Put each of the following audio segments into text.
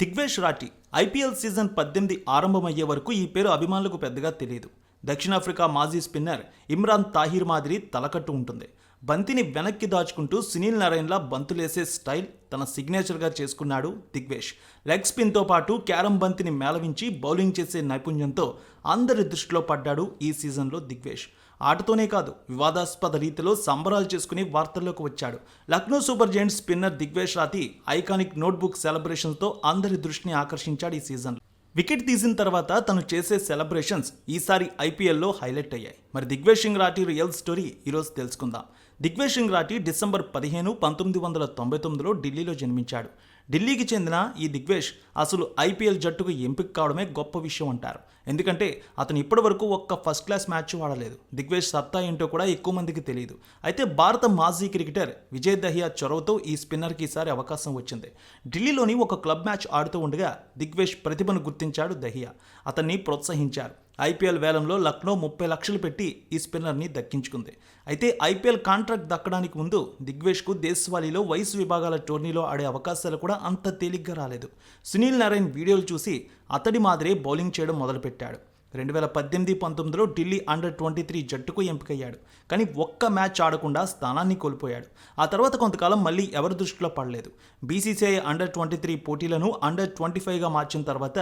Digvesh Rathee IPL season పద్దెనిమిది ఆరంభమయ్యే వరకు ఈ పేరు అభిమానులకు పెద్దగా తెలియదు. దక్షిణాఫ్రికా మాజీ స్పిన్నర్ ఇమ్రాన్ తాహిర్ మాదిరి తలకట్టు ఉంటుంది. బంతిని వెనక్కి దాచుకుంటూ సునీల్ నారాయణలా బంతులేసే స్టైల్ తన సిగ్నేచర్గా చేసుకున్నాడు దిగ్వేష్. లెగ్ స్పిన్తో పాటు క్యారం బంతిని మేళవించి బౌలింగ్ చేసే నైపుణ్యంతో అందరి దృష్టిలో పడ్డాడు ఈ సీజన్లో దిగ్వేష్. ఆటతోనే కాదు వివాదాస్పద రీతిలో సంబరాలు చేసుకుని వార్తల్లోకి వచ్చాడు. Lucknow Super Giants spinner Digvesh Rathi iconic notebook సెలబ్రేషన్స్తో అందరి దృష్టిని ఆకర్షించాడు ఈ సీజన్ వికెట్ తీసిన తర్వాత తను చేసే సెలబ్రేషన్స్ ఈసారి ఐపీఎల్లో హైలైట్ అయ్యాయి. మరి దిగ్వేష్ సింగ్ రాఠీ రియల్ స్టోరీ ఈరోజు తెలుసుకుందాం. దిగ్వేష్ సింగ్ రాఠీ డిసెంబర్ పదిహేను పంతొమ్మిది వందల తొంభై తొమ్మిదిలో ఢిల్లీలో జన్మించాడు. ఢిల్లీకి చెందిన ఈ దిగ్వేష్ అసలు ఐపీఎల్ జట్టుకు ఎంపిక కావడమే గొప్ప విషయం అంటారు. ఎందుకంటే అతను ఇప్పటివరకు ఒక్క ఫస్ట్ క్లాస్ మ్యాచ్ ఆడలేదు దిగ్వేష్ సత్తా ఏంటో కూడా ఎక్కువ మందికి తెలియదు. అయితే భారత మాజీ క్రికెటర్ విజయ్ దహియా చొరవతో ఈ స్పిన్నర్కి ఈసారి అవకాశం వచ్చింది. ఢిల్లీలోని ఒక క్లబ్ మ్యాచ్ ఆడుతూ ఉండగా దిగ్వేష్ ప్రతిభను గుర్తించాడు దహియా. అతన్ని ప్రోత్సహించారు. ఐపీఎల్ వేలంలో లక్నో ముప్పై లక్షలు పెట్టి ఈ స్పిన్నర్ని దక్కించుకుంది. అయితే ఐపీఎల్ కాంట్రాక్ట్ దక్కడానికి ముందు దిగ్వేష్కు దేశవాళీలో వయసు విభాగాల టోర్నీలో ఆడే అవకాశాలు కూడా అంత తేలిగ్గా రాలేదు. సునీల్ నారాయణ్ వీడియోలు చూసి అతడి మాదిరే బౌలింగ్ చేయడం మొదలుపెట్టాడు. రెండు వేల పద్దెనిమిది పంతొమ్మిదిలో ఢిల్లీ అండర్ ట్వంటీ త్రీ జట్టుకు ఎంపికయ్యాడు. కానీ ఒక్క మ్యాచ్ ఆడకుండా స్థానాన్ని కోల్పోయాడు. ఆ తర్వాత కొంతకాలం మళ్ళీ ఎవరి దృష్టిలో పడలేదు. బీసీసీఐ అండర్ ట్వంటీ త్రీ పోటీలను అండర్ ట్వంటీ ఫైవ్గా మార్చిన తర్వాత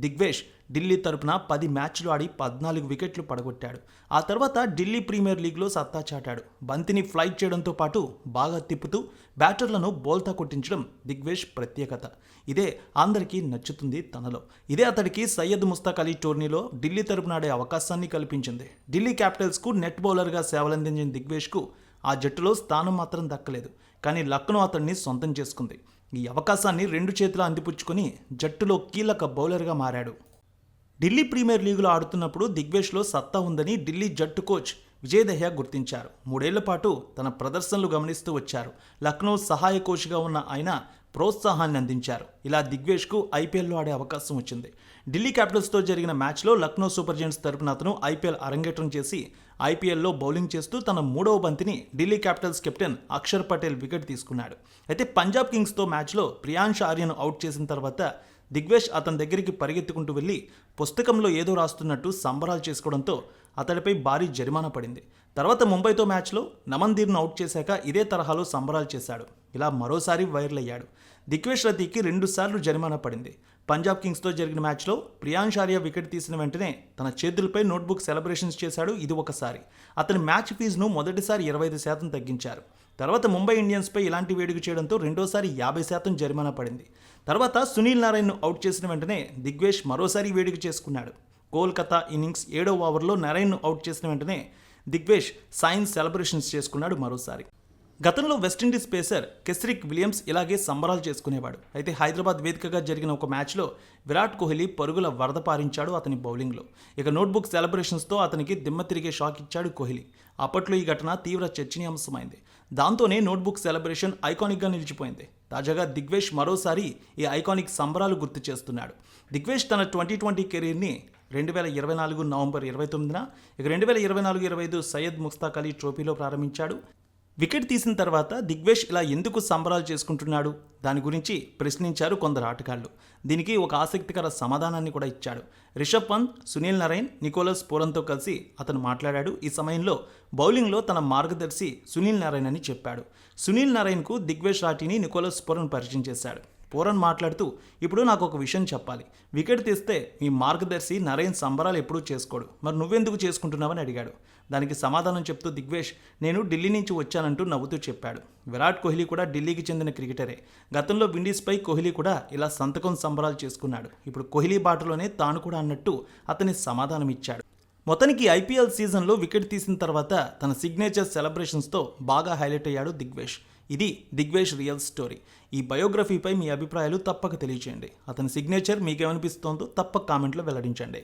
దిగ్వేష్ ఢిల్లీ తరపున పది మ్యాచ్లు ఆడి పద్నాలుగు వికెట్లు పడగొట్టాడు. ఆ తర్వాత ఢిల్లీ ప్రీమియర్ లీగ్లో సత్తా చాటాడు. బంతిని ఫ్లైట్ చేయడంతో పాటు బాగా తిప్పుతూ బ్యాటర్లను బోల్తా కొట్టించడం దిగ్వేష్ ప్రత్యేకత. ఇదే అందరికీ నచ్చుతుంది తనలో. ఇదే అతడికి సయ్యద్ ముస్తాక్ అలీ టోర్నీలో ఢిల్లీ తరపున ఆడే అవకాశాన్ని కల్పించింది. ఢిల్లీ క్యాపిటల్స్కు నెట్ బౌలర్గా సేవలందించిన దిగ్వేష్కు ఆ జట్టులో స్థానం మాత్రం దక్కలేదు. కానీ లక్నో అతన్ని సొంతం చేసుకుంది. ఈ అవకాశాన్ని రెండు చేతులు అందిపుచ్చుకొని జట్టులో కీలక బౌలర్గా మారాడు. ఢిల్లీ ప్రీమియర్ లీగ్లో ఆడుతున్నప్పుడు దిగ్వేష్లో సత్తా ఉందని ఢిల్లీ జట్టు కోచ్ విజయ్ దహ్యా గుర్తించారు. మూడేళ్ళ పాటు తన ప్రదర్శనలు గమనిస్తూ వచ్చారు. లక్నో సహాయ కోచ్గా ఉన్న ఆయన ప్రోత్సాహాన్ని అందించారు. ఇలా దిగ్వేష్కు ఐపీఎల్లో ఆడే అవకాశం వచ్చింది. ఢిల్లీ క్యాపిటల్స్తో జరిగిన మ్యాచ్లో లక్నో సూపర్ జెయింట్స్ తరపున అతను ఐపీఎల్ అరంగేట్రం చేసి ఐపీఎల్లో బౌలింగ్ చేస్తూ తన మూడవ బంతిని Delhi Capitals captain Axar Patel wicket తీసుకున్నాడు. అయితే పంజాబ్ కింగ్స్తో మ్యాచ్లో ప్రియాంష్ ఆర్యను అవుట్ చేసిన తర్వాత దిగ్వేష్ అతని దగ్గరికి పరిగెత్తుకుంటూ వెళ్ళి పుస్తకంలో ఏదో రాస్తున్నట్టు సంబరాలు చేసుకోవడంతో అతడిపై భారీ జరిమానా పడింది. తర్వాత ముంబైతో మ్యాచ్లో నమన్దీర్ను అవుట్ చేశాక ఇదే తరహాలో సంబరాలు చేశాడు. ఇలా మరోసారి వైరల్ అయ్యాడు దిగ్వేష్ రతీకి రెండుసార్లు జరిమానా పడింది. పంజాబ్ కింగ్స్తో జరిగిన మ్యాచ్లో ప్రియాంష్ ఆర్య వికెట్ తీసిన వెంటనే తన చేతులపై నోట్బుక్ సెలబ్రేషన్స్ చేశాడు ఇది ఒకసారి. అతని మ్యాచ్ ఫీజును మొదటిసారి ఇరవై ఐదు శాతం తగ్గించారు. తర్వాత ముంబై ఇండియన్స్పై ఇలాంటి వేడుక చేయడంతో రెండోసారి యాభై శాతం జరిమానా పడింది. తర్వాత సునీల్ నారాయణ్ను అవుట్ చేసిన వెంటనే దిగ్వేష్ మరోసారి వేడుక చేసుకున్నాడు. కోల్కతా ఇన్నింగ్స్ ఏడో ఓవర్లో నారాయణ్ను అవుట్ చేసిన వెంటనే దిగ్వేష్ సైన్స్ సెలబ్రేషన్స్ చేసుకున్నాడు మరోసారి. గతంలో వెస్టిండీస్ పేసర్ కెస్రిక్ విలియమ్స్ ఇలాగే సంబరాలు చేసుకునేవాడు. అయితే హైదరాబాద్ వేదికగా జరిగిన ఒక మ్యాచ్లో విరాట్ కోహ్లీ పరుగుల వరద పారించాడు అతని బౌలింగ్లో. ఇక నోట్బుక్ సెలబ్రేషన్స్తో అతనికి దిమ్మ తిరిగే షాక్ ఇచ్చాడు కోహ్లీ. అప్పట్లో ఈ ఘటన తీవ్ర చర్చనీయాంశమైంది. దాంతోనే నోట్బుక్ సెలబ్రేషన్ ఐకానిక్గా నిలిచిపోయింది. తాజాగా దిగ్వేష్ మరోసారి ఈ ఐకానిక్ సంబరాలు గుర్తు చేస్తున్నాడు. దిగ్వేష్ తన ట్వంటీ ట్వంటీ కెరీర్ని రెండు వేల ఇరవై నాలుగు నవంబర్ ఇరవై తొమ్మిదిన ఇక రెండు వేల ఇరవై నాలుగు ఇరవై ఐదు సయ్యద్ ముస్తాక్ అలీ ట్రోఫీలో ప్రారంభించాడు. వికెట్ తీసిన తర్వాత దిగ్వేష్ ఇలా ఎందుకు సంబరాలు చేసుకుంటున్నాడు? దాని గురించి ప్రశ్నించారు కొందరు ఆటగాళ్ళు దీనికి ఒక ఆసక్తికర సమాధానాన్ని కూడా ఇచ్చాడు. Rishabh Pant Sunil Narine Nicholas పూరన్తో కలిసి అతను మాట్లాడాడు. ఈ సమయంలో బౌలింగ్లో తన మార్గదర్శి సునీల్ నారాయణ్ అని చెప్పాడు. సునీల్ నారాయణ్కు దిగ్వేష్ రాఠీని నికోలస్ పూరన్ పరిచయం చేశాడు. పూరన్ మాట్లాడుతూ ఇప్పుడు నాకు ఒక విషయం చెప్పాలి. వికెట్ తీస్తే మీ మార్గదర్శి నరేన్ సంబరాలు ఎప్పుడూ చేసుకోడు. మరి నువ్వెందుకు చేసుకుంటున్నావని అడిగాడు. దానికి సమాధానం చెప్తూ దిగ్వేష్ నేను ఢిల్లీ నుంచి వచ్చానంటూ నవ్వుతూ చెప్పాడు. విరాట్ కోహ్లీ కూడా ఢిల్లీకి చెందిన క్రికెటరే. గతంలో విండీస్పై కోహ్లీ కూడా ఇలా సంతకం సంబరాలు చేసుకున్నాడు. ఇప్పుడు కోహ్లీ బాటలోనే తాను కూడా అన్నట్టు అతని సమాధానం ఇచ్చాడు. మొత్తానికి ఐపీఎల్ సీజన్లో వికెట్ తీసిన తర్వాత తన సిగ్నేచర్ సెలబ్రేషన్స్తో బాగా హైలైట్ అయ్యాడు దిగ్వేష్. ఇది దిగ్వేష్ రియల్ స్టోరీ. ఈ బయోగ్రఫీపై మీ అభిప్రాయాలు తప్పక తెలియచేయండి. అతని సిగ్నేచర్ మీకేమనిపిస్తోందో తప్పక కామెంట్లో వెల్లడించండి.